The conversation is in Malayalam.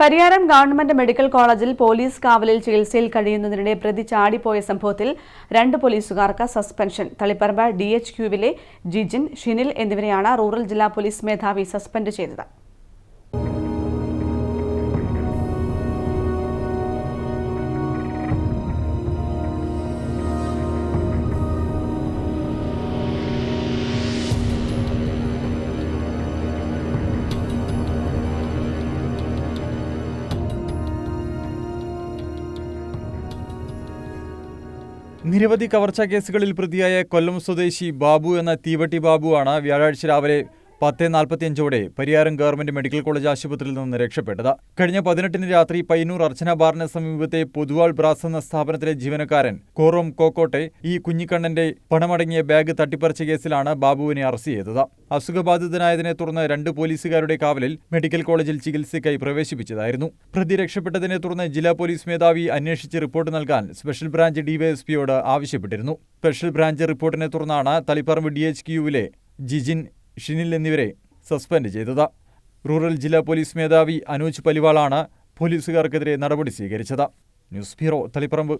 പരിയാരം ഗവൺമെന്റ് മെഡിക്കൽ കോളേജിൽ പോലീസ് കാവലിൽ ചികിത്സയിൽ കഴിയുന്നതിനിടെ പ്രതി ചാടിപ്പോയ സംഭവത്തിൽ രണ്ട് പോലീസുകാർക്ക് സസ്പെൻഷൻ. തളിപ്പറമ്പ് ഡി എച്ച് ക്യൂവിലെ ജിജിൻ ഷിനിൽ എന്നിവരെയാണ് റൂറൽ ജില്ലാ പോലീസ് മേധാവി സസ്പെൻഡ് ചെയ്തത്. നിരവധി കവർച്ചാ കേസുകളിൽ പ്രതിയായ കൊല്ലം സ്വദേശി ബാബു എന്ന തീവട്ടി ബാബുവാണ് വ്യാഴാഴ്ച രാവിലെ പത്ത് നാൽപ്പത്തിയഞ്ചോടെ പരിയാരം ഗവൺമെന്റ് മെഡിക്കൽ കോളേജ് ആശുപത്രിയിൽ നിന്ന് രക്ഷപ്പെട്ടത്. കഴിഞ്ഞ പതിനെട്ടിന് രാത്രി പയ്യന്നൂർ അർച്ചന ബാറിന് സമീപത്തെ പൊതുവാൾ ബ്രാസ് എന്ന സ്ഥാപനത്തിലെ ജീവനക്കാരൻ കോറോം കോക്കോട്ടെ ഈ കുഞ്ഞിക്കണ്ണന്റെ പണമടങ്ങിയ ബാഗ് തട്ടിപ്പറിച്ച കേസിലാണ് ബാബുവിനെ അറസ്റ്റ് ചെയ്തത്. അസുഖബാധിതനായതിനെ തുടർന്ന് രണ്ട് പോലീസുകാരുടെ കാവലിൽ മെഡിക്കൽ കോളേജിൽ ചികിത്സയ്ക്കായി പ്രവേശിപ്പിച്ചതായിരുന്നു. പ്രതി രക്ഷപ്പെട്ടതിനെ തുടർന്ന് ജില്ലാ പോലീസ് മേധാവി അന്വേഷിച്ച് റിപ്പോർട്ട് നൽകാൻ സ്പെഷ്യൽ ബ്രാഞ്ച് ഡിവൈഎസ്പിയോട് ആവശ്യപ്പെട്ടിരുന്നു. സ്പെഷ്യൽ ബ്രാഞ്ച് റിപ്പോർട്ടിനെ തുടർന്നാണ് തളിപ്പറമ്പ് ഡി എച്ച് ക്യുവിലെ ജിജിൻ ഷിനിൽ എന്നിവരെ സസ്പെൻഡ് ചെയ്തത്. റൂറൽ ജില്ലാ പോലീസ് മേധാവി അനൂജ് പലിവാളാണ് പോലീസുകാർക്കെതിരെ നടപടി സ്വീകരിച്ചത്. News bureau Thaliparamba.